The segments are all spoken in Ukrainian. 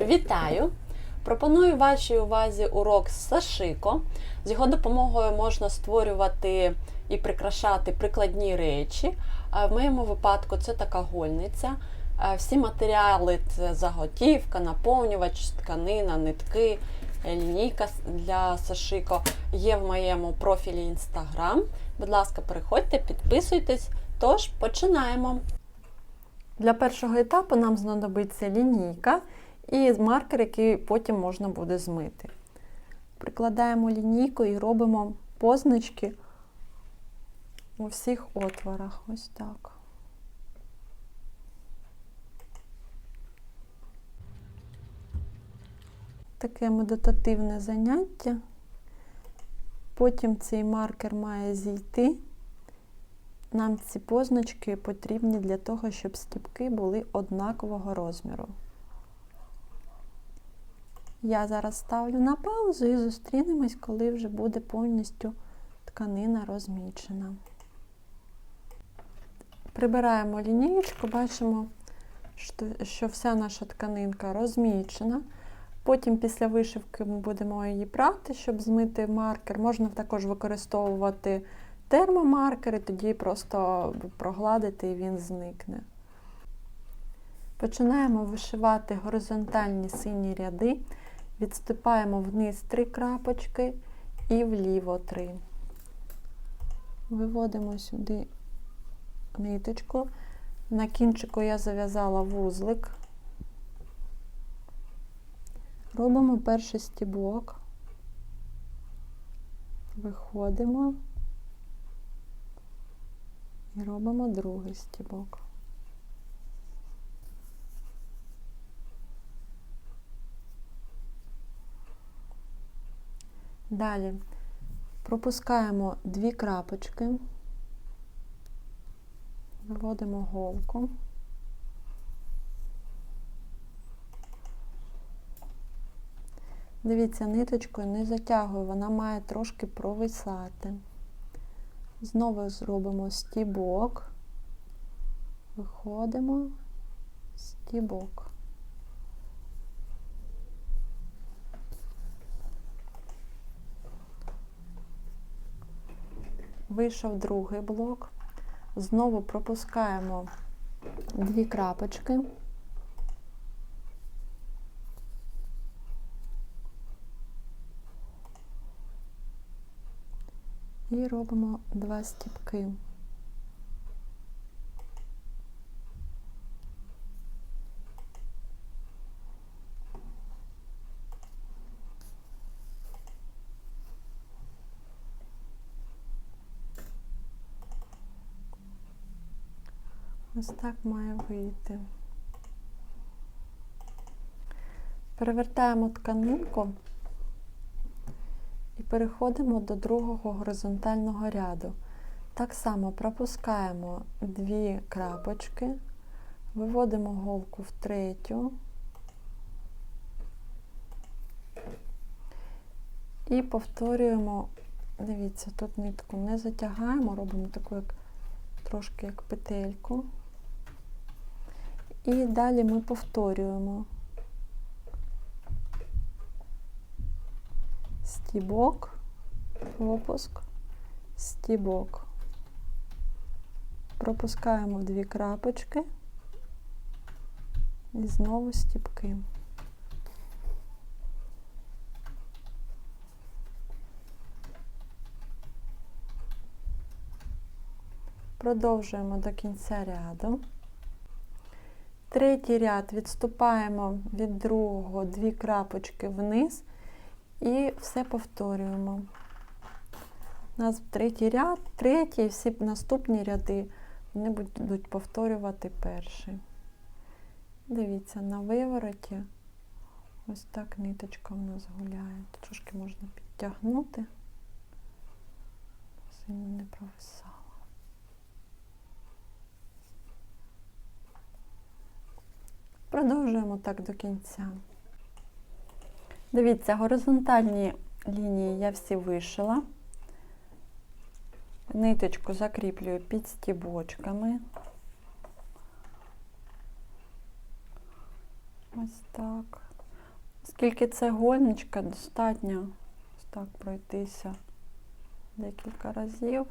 Вітаю! Пропоную вашій увазі урок з Сашико. З його допомогою можна створювати і прикрашати прикладні речі. В моєму випадку це така гольниця. Всі матеріали це заготівка, наповнювач, тканина, нитки, лінійка для Сашико є в моєму профілі Instagram. Будь ласка, переходьте, підписуйтесь. Тож починаємо. Для першого етапу нам знадобиться лінійка і маркер, який потім можна буде змити. Прикладаємо лінійку і робимо позначки у всіх отворах. Ось так. Таке медитативне заняття. Потім цей маркер має зійти. Нам ці позначки потрібні для того, щоб стіпки були однакового розміру. Я зараз ставлю на паузу і зустрінемось, коли вже буде повністю тканина розмічена. Прибираємо лінієчку, бачимо, що вся наша тканинка розмічена. Потім після вишивки ми будемо її прати, щоб змити маркер. Можна також використовувати термомаркери, тоді просто прогладити і він зникне. Починаємо вишивати горизонтальні сині ряди, відступаємо вниз три крапочки і вліво три. Виводимо сюди ниточку. На кінчику я зав'язала вузлик. Робимо перший стібок, виходимо і робимо другий стібок. Далі пропускаємо дві крапочки, виводимо голку. Дивіться, ниточкою не затягую, вона має трошки провисати. Знову зробимо стібок, виходимо, стібок. Вийшов другий блок, знову пропускаємо дві крапочки. І робимо два стіпки. Ось так має вийти. Перевертаємо тканинку і переходимо до другого горизонтального ряду. Так само пропускаємо дві крапочки, виводимо голку в третю і повторюємо, дивіться, тут нитку не затягаємо, робимо таку як трошки як петельку. І далі ми повторюємо. стібок, пропуск, стібок. Пропускаємо дві крапочки і знову стібки. Продовжуємо до кінця ряду. Третій ряд відступаємо від другого дві крапочки вниз і все повторюємо. У нас третій ряд, третій, всі наступні ряди вони будуть повторювати перший. Дивіться, на вивороті ось так ниточка в нас гуляє. Трошки можна підтягнути, сильно не провисала. Продовжуємо так до кінця. Дивіться, горизонтальні лінії я всі вишила. Ниточку закріплюю під стібочками. Ось так. Оскільки це гольничка, достатньо ось так пройтися декілька разів.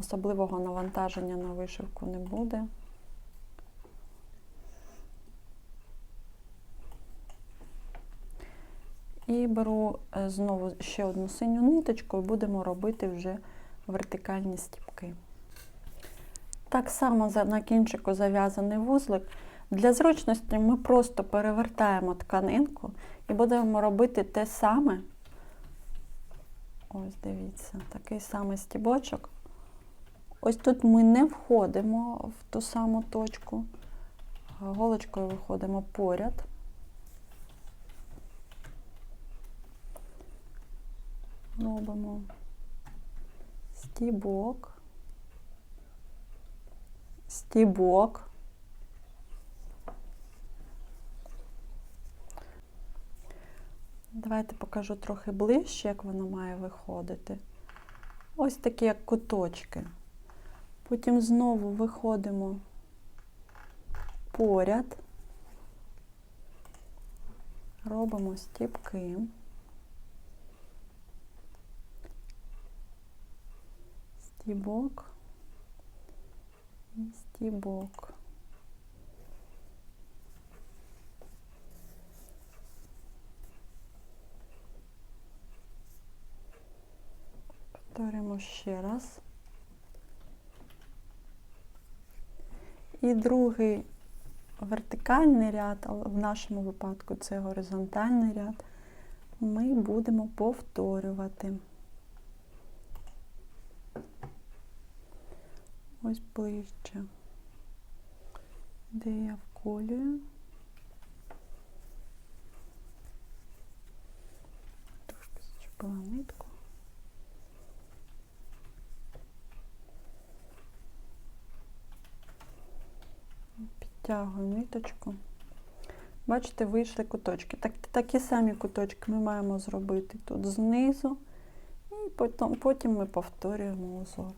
Особливого навантаження на вишивку не буде. І беру е, знову ще одну синю ниточку і будемо робити вже вертикальні стіпки. Так само на кінчику зав'язаний вузлик. Для зручності ми просто перевертаємо тканинку і будемо робити те саме. Ось дивіться, такий самий стібочок. Ось тут ми не входимо в ту саму точку, голочкою виходимо поряд. Робимо стібок, стібок. Давайте покажу трохи ближче, як воно має виходити. Ось такі як куточки. Потім знову виходимо поряд, робимо стіпки. Стібок і стібок. Повторимо ще раз. І другий вертикальний ряд, але в нашому випадку це горизонтальний ряд, ми будемо повторювати. Ось ближче, де я вколюю. Трошки зачепила нитку. Підтягую ниточку. Бачите, вийшли куточки. Так, такі самі куточки ми маємо зробити тут знизу, і потім, потім ми повторюємо узор.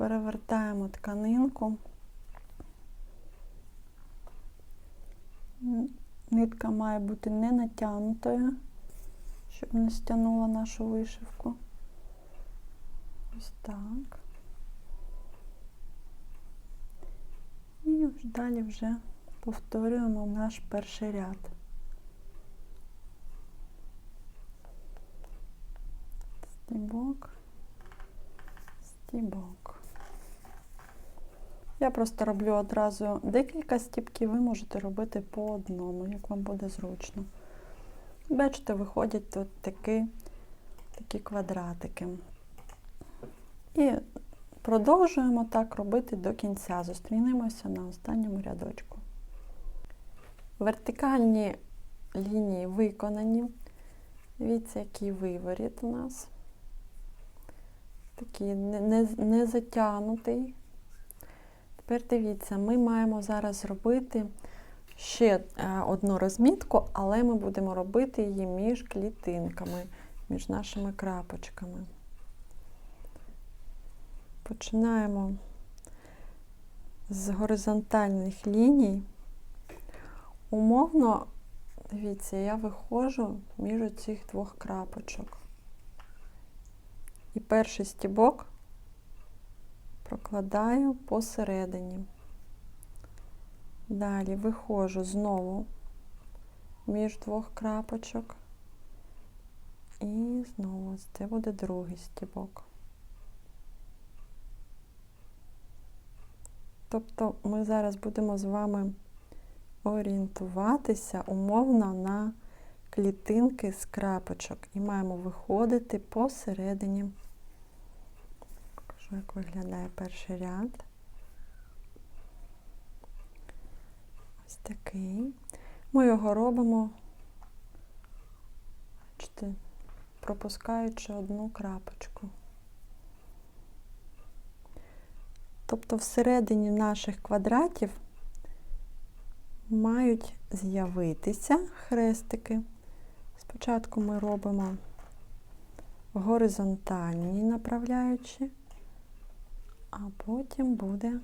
Перевертаємо тканинку. Нитка має бути не натягнутою, щоб не стягнула нашу вишивку. Ось так. І далі вже повторюємо наш перший ряд. Стібок, стібок. Я просто роблю одразу декілька стібків, ви можете робити по одному, як вам буде зручно. Бачите, виходять тут такі, такі квадратики. І продовжуємо так робити до кінця. Зустрінемося на останньому рядочку. Вертикальні лінії виконані. Дивіться, який виворіт у нас. Такий не, не, не затягнутий. Тепер дивіться, ми маємо зараз зробити ще е, одну розмітку, але ми будемо робити її між клітинками, між нашими крапочками. Починаємо з горизонтальних ліній. Умовно, дивіться, я виходжу між цих двох крапочок. І перший стібок прокладаю посередині. Далі виходжу знову між двох крапочок. І знову це буде другий стібок. Тобто ми зараз будемо з вами орієнтуватися умовно на клітинки з крапочок і маємо виходити посередині. Як виглядає перший ряд. Ось такий. Ми його робимо, бачите, пропускаючи одну крапочку. Тобто всередині наших квадратів мають з'явитися хрестики. Спочатку ми робимо горизонтальні направляючі, а потім буде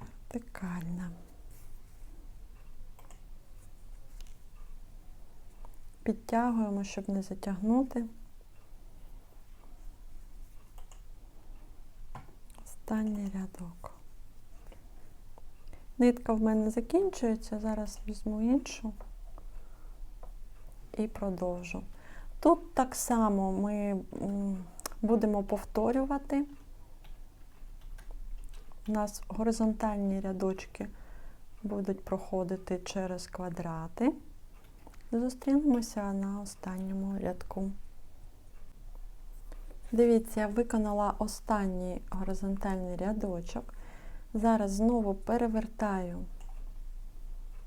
вертикальна. підтягуємо, щоб не затягнути. Останній рядок. Нитка в мене закінчується, зараз візьму іншу і продовжу. Тут так само ми будемо повторювати. У нас горизонтальні рядочки будуть проходити через квадрати. Зустрінемося на останньому рядку. Дивіться, я виконала останній горизонтальний рядочок. Зараз знову перевертаю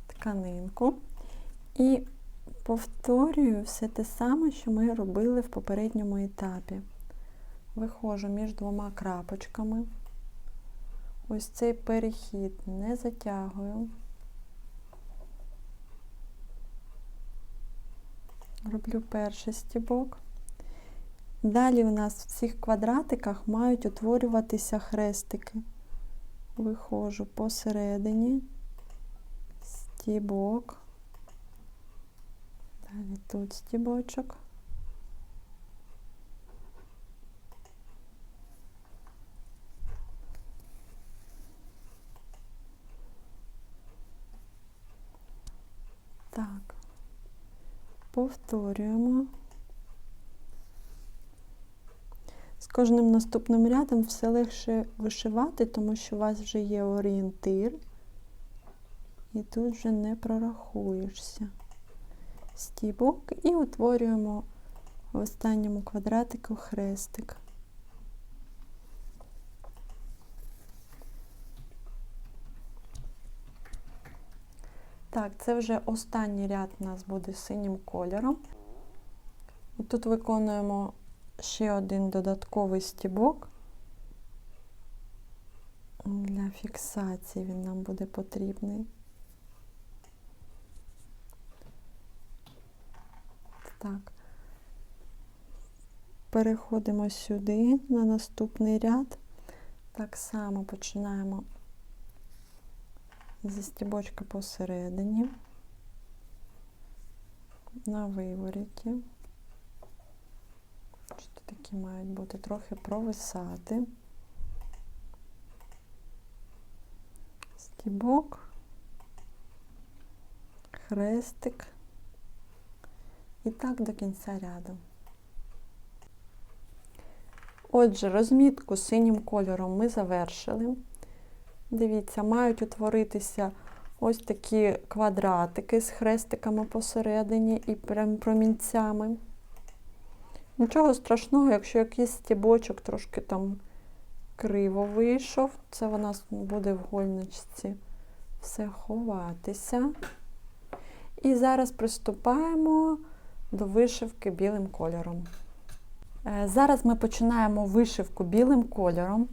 тканинку і повторюю все те саме, що ми робили в попередньому етапі. Виходжу між двома крапочками. Ось цей перехід не затягую. Роблю перший стібок. Далі у нас в цих квадратиках мають утворюватися хрестики. Виходжу посередині, стібок. Далі тут стібочок. Так, повторюємо. З кожним наступним рядом все легше вишивати, тому що у вас вже є орієнтир, і тут вже не прорахуєшся. Стібок і утворюємо в останньому квадратику хрестик. Так, це вже останній ряд у нас буде синім кольором. Тут виконуємо ще один додатковий стібок. Для фіксації він нам буде потрібний. Так. Переходимо сюди на наступний ряд. Так само починаємо зі стібочка посередині, на вивороті. Такі мають бути трохи провисати. Стібок, хрестик. І так до кінця ряду. Отже, розмітку синім кольором ми завершили. Дивіться, мають утворитися ось такі квадратики з хрестиками посередині і промінцями. Нічого страшного, якщо якийсь стібочок трошки там криво вийшов, це у нас буде в гольничці все ховатися. І зараз приступаємо до вишивки білим кольором. Е, Зараз ми починаємо вишивку білим кольором.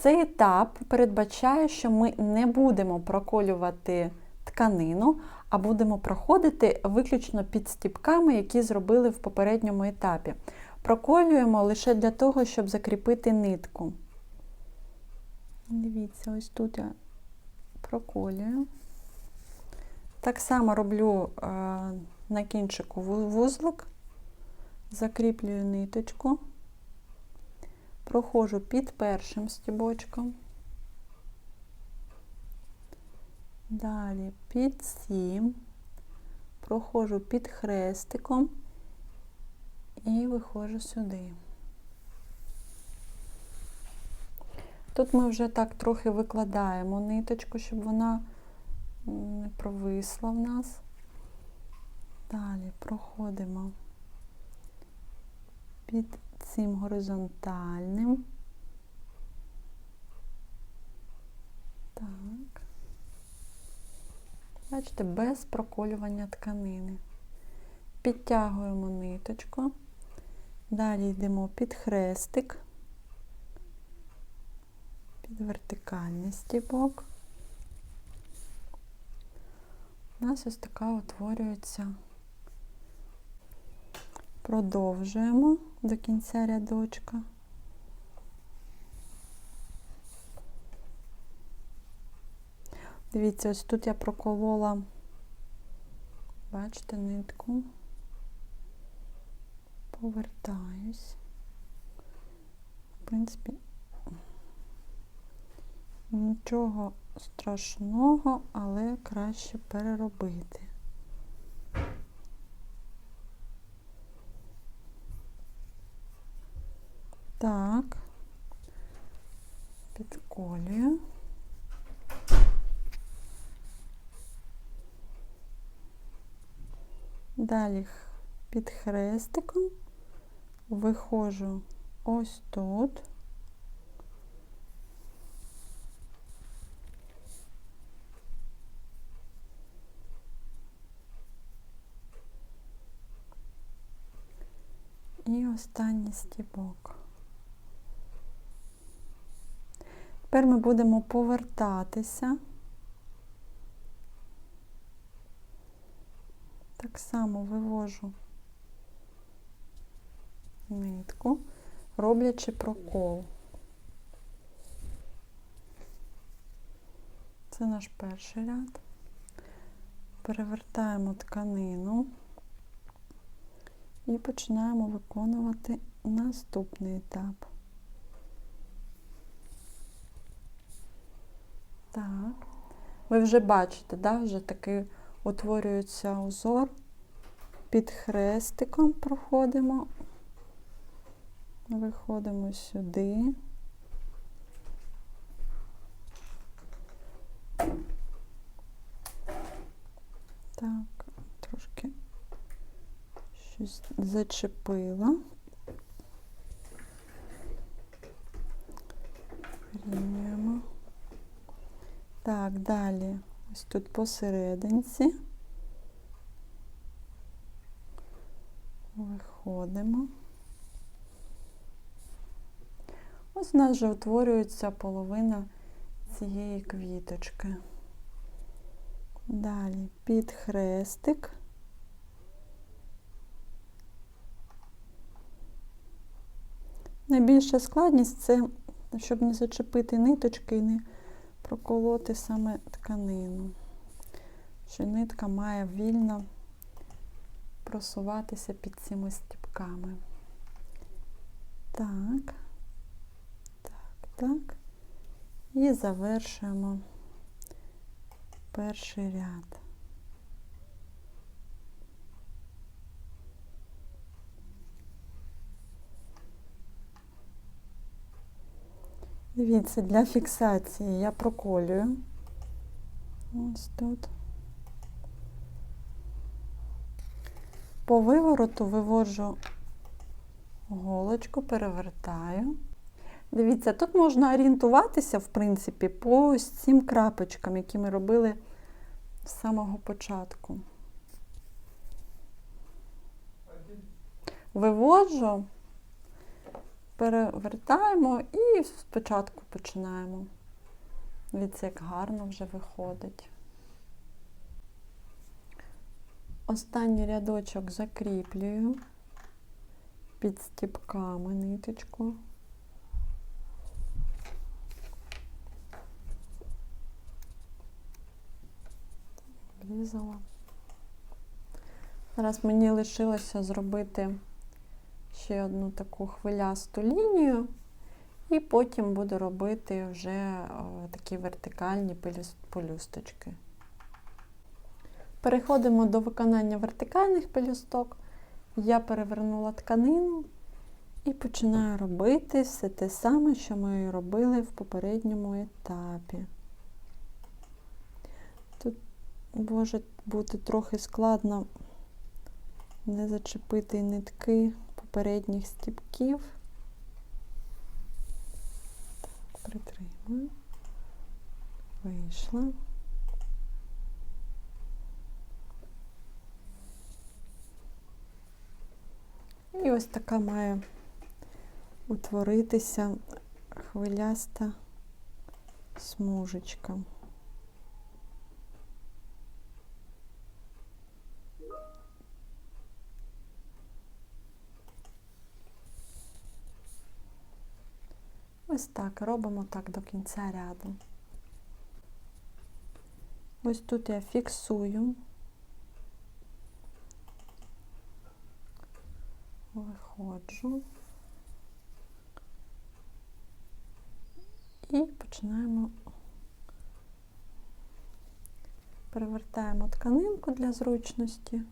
Цей етап передбачає, що ми не будемо проколювати тканину, а будемо проходити виключно під стіпками, які зробили в попередньому етапі. Проколюємо лише для того, щоб закріпити нитку. Дивіться, ось тут я проколюю. Так само роблю е, на кінчику вузлик, закріплюю ниточку, проходжу під першим стібочком, далі під сім, проходжу під хрестиком і виходжу сюди. Тут ми вже так трохи викладаємо ниточку, щоб вона не провисла в нас. Далі проходимо під цим горизонтальним. Так. Бачите, без проколювання тканини. Підтягуємо ниточку. Далі йдемо під хрестик, під вертикальний стібок. У нас ось така утворюється. Продовжуємо до кінця рядочка. Дивіться, ось тут я проколола, бачите, нитку. повертаюсь. В принципі, нічого страшного, але краще переробити. підколюю. Далі х- під хрестиком виходжу ось тут. І останній стібок. Тепер ми будемо повертатися. Так само вивожу нитку, роблячи прокол. Це наш перший ряд. Перевертаємо тканину і починаємо виконувати наступний етап. Так. Ви вже бачите, да, вже такий утворюється узор. Під хрестиком проходимо, виходимо сюди. Так, трошки щось зачепила. Так, далі. Ось тут посерединці. Виходимо. Ось у нас вже утворюється половина цієї квіточки. Далі під хрестик. Найбільша складність це, щоб не зачепити ниточки і не проколоти саме тканину. Що нитка має вільно просуватися під цими стіпками. Так, так, так. І завершуємо перший ряд. Дивіться, для фіксації я проколюю. Ось тут. По вивороту виводжу голочку, перевертаю. Дивіться, тут можна орієнтуватися, в принципі, по ось цим крапочкам, які ми робили з самого початку. Виводжу, перевертаємо і спочатку починаємо. Дивіться, як гарно вже виходить. Останній рядочок закріплюю під стіпками ниточку. Врізала. Зараз мені лишилося зробити ще одну таку хвилясту лінію, і потім буду робити вже такі вертикальні пелюс- пелюсточки. Переходимо до виконання вертикальних пелюсток. Я перевернула тканину і починаю робити все те саме, що ми робили в попередньому етапі. Тут може бути трохи складно не зачепити нитки попередніх стіпків. Так, притримую. Вийшла. І ось така має утворитися хвиляста смужечка. Ось так, робимо так до кінця ряду. Ось тут я фіксую виходжу. І починаємо перевертаємо тканинку для зручності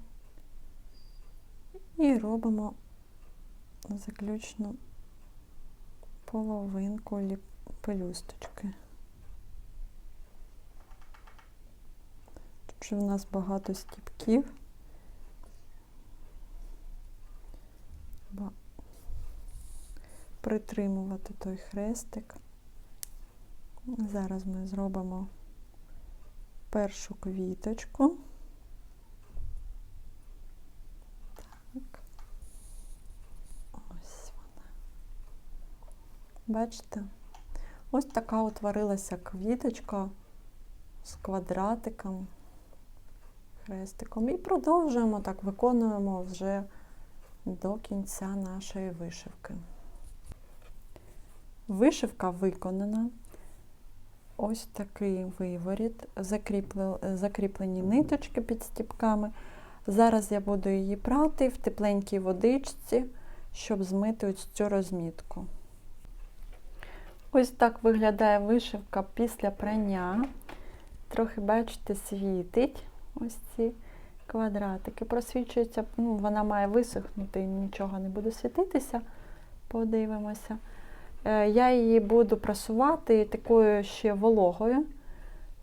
і робимо заключну половинку пелюсточки. Тут вже в нас багато стіпків. Притримувати той хрестик. Зараз ми зробимо першу квіточку. Так. Ось вона. Бачите? Ось така утворилася квіточка з квадратиком, хрестиком. І продовжуємо так, виконуємо вже до кінця нашої вишивки. Вишивка виконана. Ось такий виворіт, закріплені ниточки під стіпками. Зараз я буду її прати в тепленькій водичці, щоб змити ось цю розмітку. Ось так виглядає вишивка після прання. Трохи, бачите, світить ось ці квадратики. Просвічується, ну, вона має висохнути, нічого не буде світитися. Подивимося. Е, Я її буду прасувати такою ще вологою,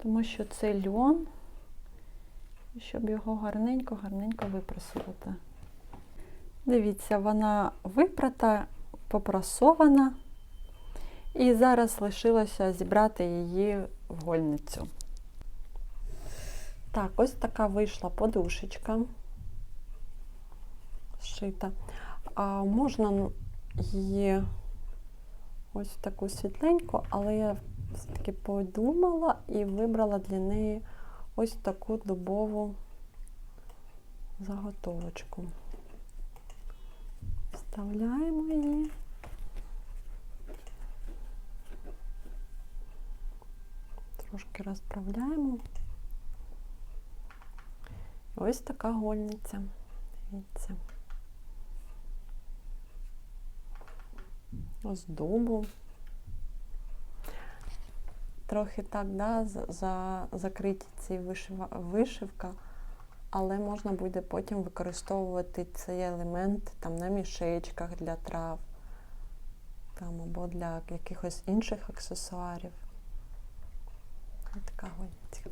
тому що це льон, і щоб його гарненько-гарненько випрасувати. Дивіться, вона випрата, попрасована. І зараз лишилося зібрати її в гольницю. Так, ось така вийшла подушечка зшита. А можна її ось таку світленьку, але я все-таки подумала і вибрала для неї ось таку дубову заготовочку. Вставляємо її. Трошки розправляємо. Ось така гольниця. Дивіться. З дубу. Трохи так, да, за, за, закриті ці вишивка, але можна буде потім використовувати цей елемент там, на мішечках для трав там, або для якихось інших аксесуарів. Така гольниця.